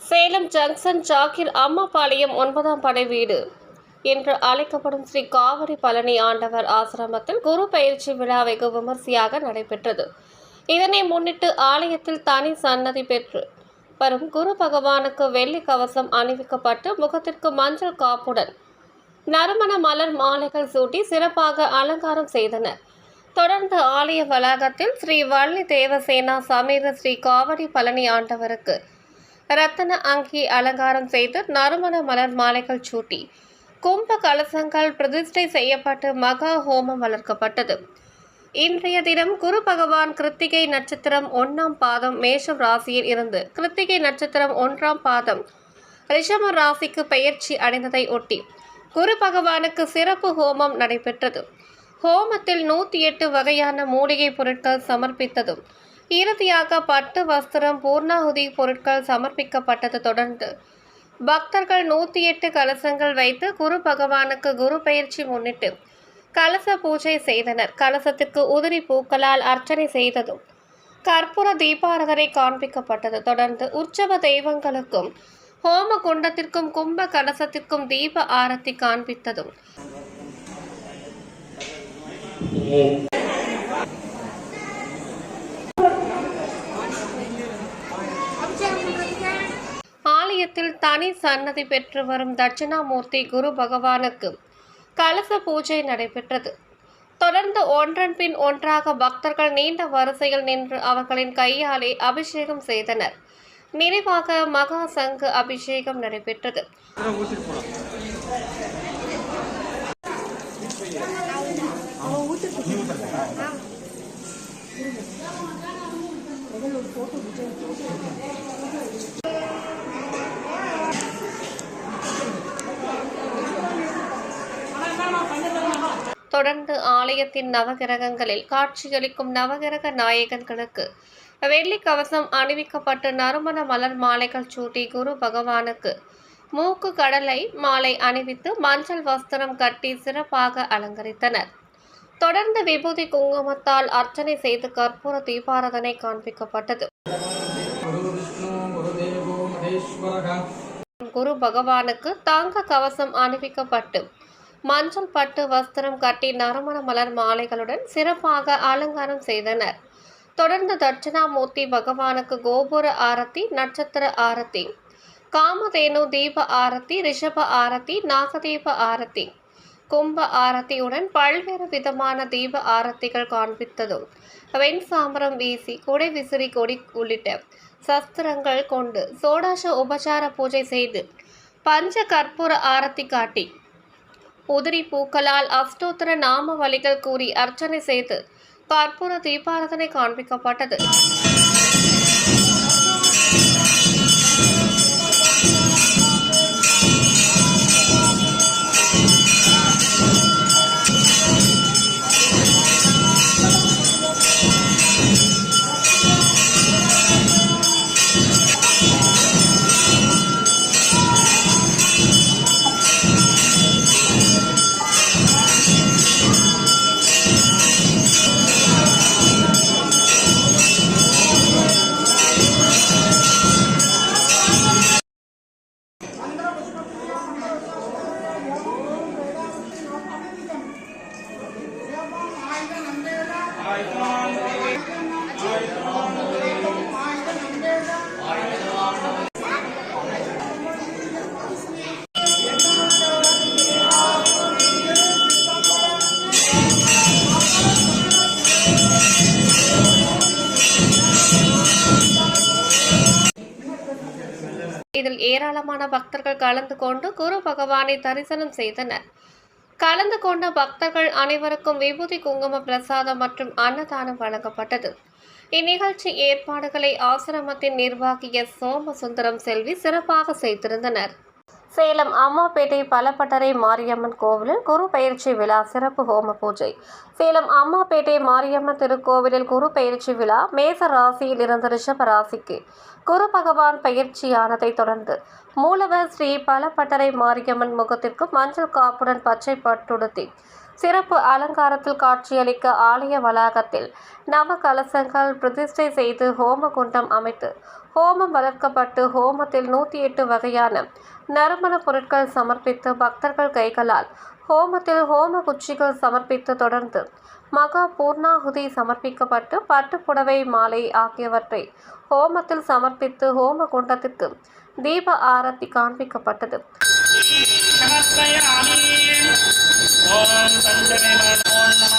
Salem junction Zakir Ammapalayam ஒன்பதாம் படை வீடு என்று அழைக்கப்படும் ஸ்ரீ காவிரி பழனி ஆண்டவர் ஆசிரமத்தில் குரு பயிற்சி விழா வெகு விமர்சையாக நடைபெற்றது. இதனை முன்னிட்டு ஆலயத்தில் தனி சன்னதி பெற்று வரும் குரு பகவானுக்கு வெள்ளி கவசம் அணிவிக்கப்பட்டு முகத்திற்கு மஞ்சள் காப்புடன் நறுமண மலர் மாலைகள் சூட்டி சிறப்பாக அலங்காரம் செய்தனர் தொடர்ந்து ஆலய வளாகத்தில் ஸ்ரீ வள்ளி தேவசேனா சமேத ஸ்ரீ காவடி பழனி ஆண்டவருக்கு ரத்தன அங்கி அலங்காரம் செய்து நறுமண மலர் மாலைகள் சூட்டி. கும்ப கலசங்கள் பிரதிஷ்டை செய்யப்பட்டு மகா ஹோமம் வளர்க்கப்பட்டது. இன்றைய தினம் குரு பகவான் கிருத்திகை நட்சத்திரம் ஒன்றாம் பாதம் மேஷம் ராசியில் இருந்து கிருத்திகை நட்சத்திரம் ஒன்றாம் பாதம் ரிஷம ராசிக்கு பயிற்சி அடைந்ததை ஒட்டி குரு பகவானுக்கு சிறப்பு ஹோமம் நடைபெற்றது. ஹோமத்தில் நூற்றி எட்டு வகையான மூலிகை பொருட்கள் சமர்ப்பித்ததும் இறுதியாக பட்டு வஸ்திரம் பூர்ணாகுதி பொருட்கள் சமர்ப்பிக்கப்பட்டது தொடர்ந்து. பக்தர்கள் நூற்றி எட்டு கலசங்கள் வைத்து குரு பகவானுக்கு குரு பயிற்சி முன்னிட்டு கலச பூஜை செய்தனர். கலசத்திற்கு உதிரி பூக்களால் அர்ச்சனை செய்ததும் கற்பூர தீபாரதனை காண்பிக்கப்பட்டது. தொடர்ந்து உற்சவ தெய்வங்களுக்கும் ஹோம குண்டத்திற்கும் கும்ப கலசத்திற்கும் தீப ஆரத்தி காண்பித்ததும் ஆலயத்தில் தனி சன்னதி பெற்று வரும் தட்சிணாமூர்த்தி குரு பகவானுக்கு கலச பூஜை நடைபெற்றது. தொடர்ந்து ஒன்றன் பின் ஒன்றாக பக்தர்கள் நீண்ட வரிசையில் நின்று அவர்களின் கையாலே அபிஷேகம் செய்தனர். நிறைவாக மகா சங்கு அபிஷேகம் நடைபெற்றது. தொடர்ந்து ஆலயத்தின் நவகிரகங்களில் காட்சியளிக்கும் நவகிரக நாயகன்களுக்கு வெள்ளி கவசம் அணிவிக்கப்பட்டு நறுமண மலர் மாலைகள் சூட்டி குரு பகவானுக்கு மூக்கு கடலை மாலை அணிவித்து மஞ்சள் வஸ்திரம் கட்டி சிறப்பாக அலங்கரித்தனர். தொடர்ந்து விபூதி குங்குமத்தால் அர்ச்சனை செய்து கற்பூர தீபாரதனை காண்பிக்கப்பட்டது. குரு பகவானுக்கு தாங்க கவசம் அணிவிக்கப்பட்டு மஞ்சள் பட்டு வஸ்திரம் கட்டி நறுமண மலர் மாலைகளுடன் சிறப்பாக அலங்காரம் செய்தனர். தொடர்ந்து தட்சிணாமூர்த்தி பகவானுக்கு கோபுர ஆரத்தி நட்சத்திர ஆரத்தி காமதேனு தீப ஆரத்தி ரிஷப ஆரத்தி நாகதீப ஆரத்தி கும்ப ஆரத்தியுடன் பல்வேறு விதமான தீப ஆரத்திகள் காண்பித்ததும் வெண் சாம்பரம் வீசி கொடை விசிறி கொடி உள்ளிட்ட சஸ்திரங்கள் கொண்டு சோடாச உபசார பூஜை செய்து பஞ்ச கற்பூர ஆரத்தி காட்டி உதிரி பூக்களால் அஸ்தோத்திர நாம வழிகள் கூறி அர்ச்சனை செய்து கற்பூர தீபாரதனை காண்பிக்கப்பட்டது. ஏராளமான பக்தர்கள் கலந்து கொண்டு குரு பகவானை தரிசனம் செய்தனர். கலந்து கொண்ட பக்தர்கள் அனைவருக்கும் விபூதி குங்கும பிரசாதம் மற்றும் அன்னதானம் வழங்கப்பட்டது. இந்நிகழ்ச்சி ஏற்பாடுகளை ஆசிரமத்தின் நிர்வாகி எஸ் சோமசுந்தரம் செல்வி சிறப்பாக செய்திருந்தனர். சேலம் அம்மாப்பேட்டை பலப்பட்டறை மாரியம்மன் கோவிலில் குரு பயிற்சி விழா சிறப்பு ஹோம பூஜை. சேலம் அம்மாப்பேட்டை மாரியம்மன் திருக்கோவிலில் குரு பயிற்சி விழா மேச ராசியில் இருந்த ரிஷப ராசிக்கு. குரு பகவான் பயிற்சியானதை தொடர்ந்து மூலவர் ஸ்ரீ பலப்பட்டறை மாரியம்மன் முகத்திற்கு மஞ்சள் காப்புடன் பச்சை பட்டுடுத்தி சிறப்பு அலங்காரத்தில் காட்சியளிக்க ஆலய வளாகத்தில் நவ கலசங்கள் பிரதிஷ்டை செய்து ஹோம குண்டம் அமைத்து ஹோமம் வளர்க்கப்பட்டு ஹோமத்தில் நூற்றி எட்டு வகையான நறுமண பொருட்கள் சமர்ப்பித்து பக்தர்கள் கைகளால் ஹோமத்தில் ஹோம குச்சிகள் சமர்ப்பித்து தொடர்ந்து மகா பூர்ணாகுதி சமர்ப்பிக்கப்பட்டு பட்டுப்புடவை மாலை ஆகியவற்றை ஹோமத்தில் சமர்ப்பித்து ஹோம குண்டத்திற்கு தீப ஆரத்தி காண்பிக்கப்பட்டது. ஓம் பஞ்சமே ஓம் நம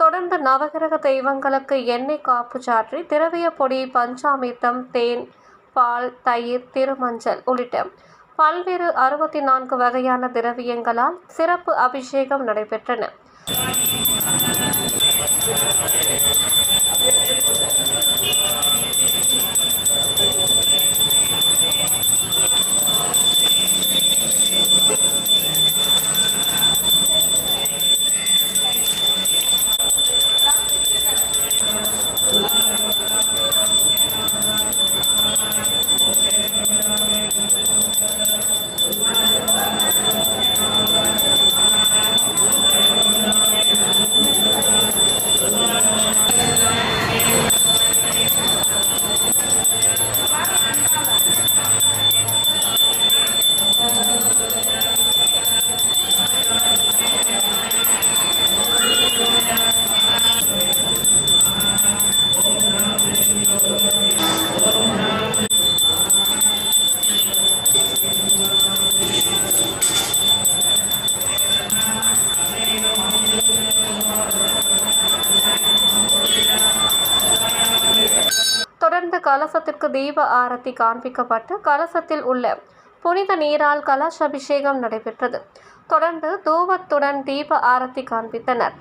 தொடர்ந்து நவகிரக தெய்வங்களுக்கு எண்ணெய் காப்பு சாற்றி திரவிய பொடி பஞ்சாமிர்தம் தேன் பால் தயிர் திருமஞ்சள் உள்ளிட்ட பல்வேறு அறுபத்தி நான்கு வகையான திரவியங்களால் சிறப்பு அபிஷேகம் நடைபெற்றன. கலசத்திற்கு தீப ஆரத்தி காண்பிக்கப்பட்டு கலசத்தில் உள்ள புனித நீரால் கலச அபிஷேகம் நடைபெற்றது. தொடர்ந்து தூவத்துடன் தீப ஆரத்தி காண்பித்தனர்.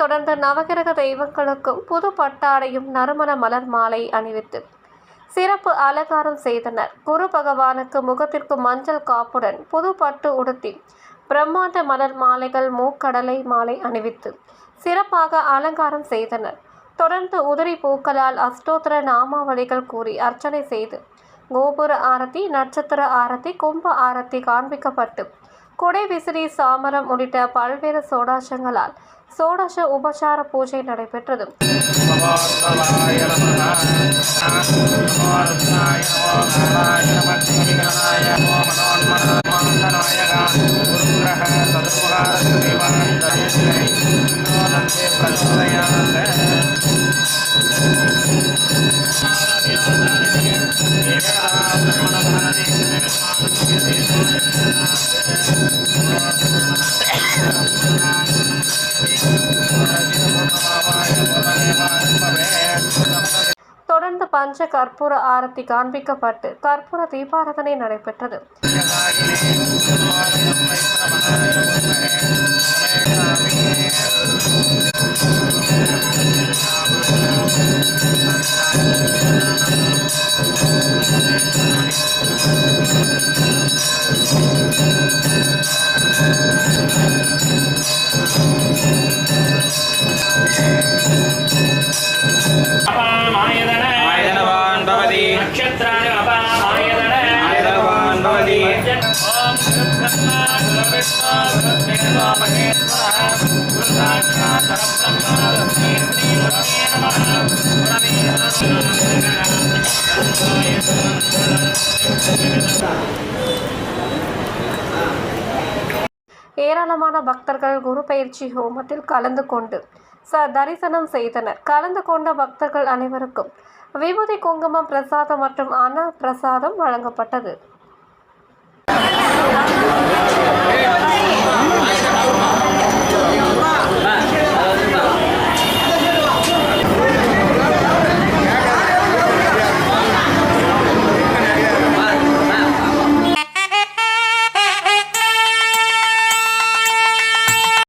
தொடர்ந்து நவகிரக தெய்வங்களுக்கும் புது பட்டாடையும் நறுமண மலர் மாலை அணிவித்து சிறப்பு அலங்காரம் செய்தனர். குரு பகவானுக்கு முகத்திற்கு மஞ்சள் காப்புடன் புது பட்டு உடுத்தி பிரம்மாண்ட மலர் மாலைகள் மூக்கடலை மாலை அணிவித்து சிறப்பாக அலங்காரம் செய்தனர். தொடர்ந்து உதிரி பூக்களால் அஷ்டோத்திர நாமாவளிகள் கூறி அர்ச்சனை செய்து கோபுர ஆரத்தி நட்சத்திர ஆரத்தி கும்ப ஆரத்தி காண்பிக்கப்பட்டு கொடை விசிறி சாமரம் உள்ளிட்ட பல்வேறு சோடாசங்களால் சோடாச உபசார பூஜை நடைபெற்றது. பிரச்சோதயா தொடர்ந்து பஞ்ச கற்பூர ஆரத்தி காண்பிக்கப்பட்டு கற்பூர தீபாரதனை நடைபெற்றது. अपामायदन आयनवान् भवति नक्षत्राणि अपामायदन आयनवान् भवति ॐ गुरुब्रह्मा गुरुविष्णु गुरुदेवो महेश्वरः गुरुसाक्षात् परब्रह्म तस्मै श्री गुरवे नमः ஏராளமான பக்தர்கள் குரு பயிற்சி ஹோமத்தில் கலந்து கொண்டு ச தரிசனம் செய்தனர். கலந்து கொண்ட பக்தர்கள் அனைவருக்கும் விபூதி குங்குமம் பிரசாதம் மற்றும் அன்ன பிரசாதம் வழங்கப்பட்டது.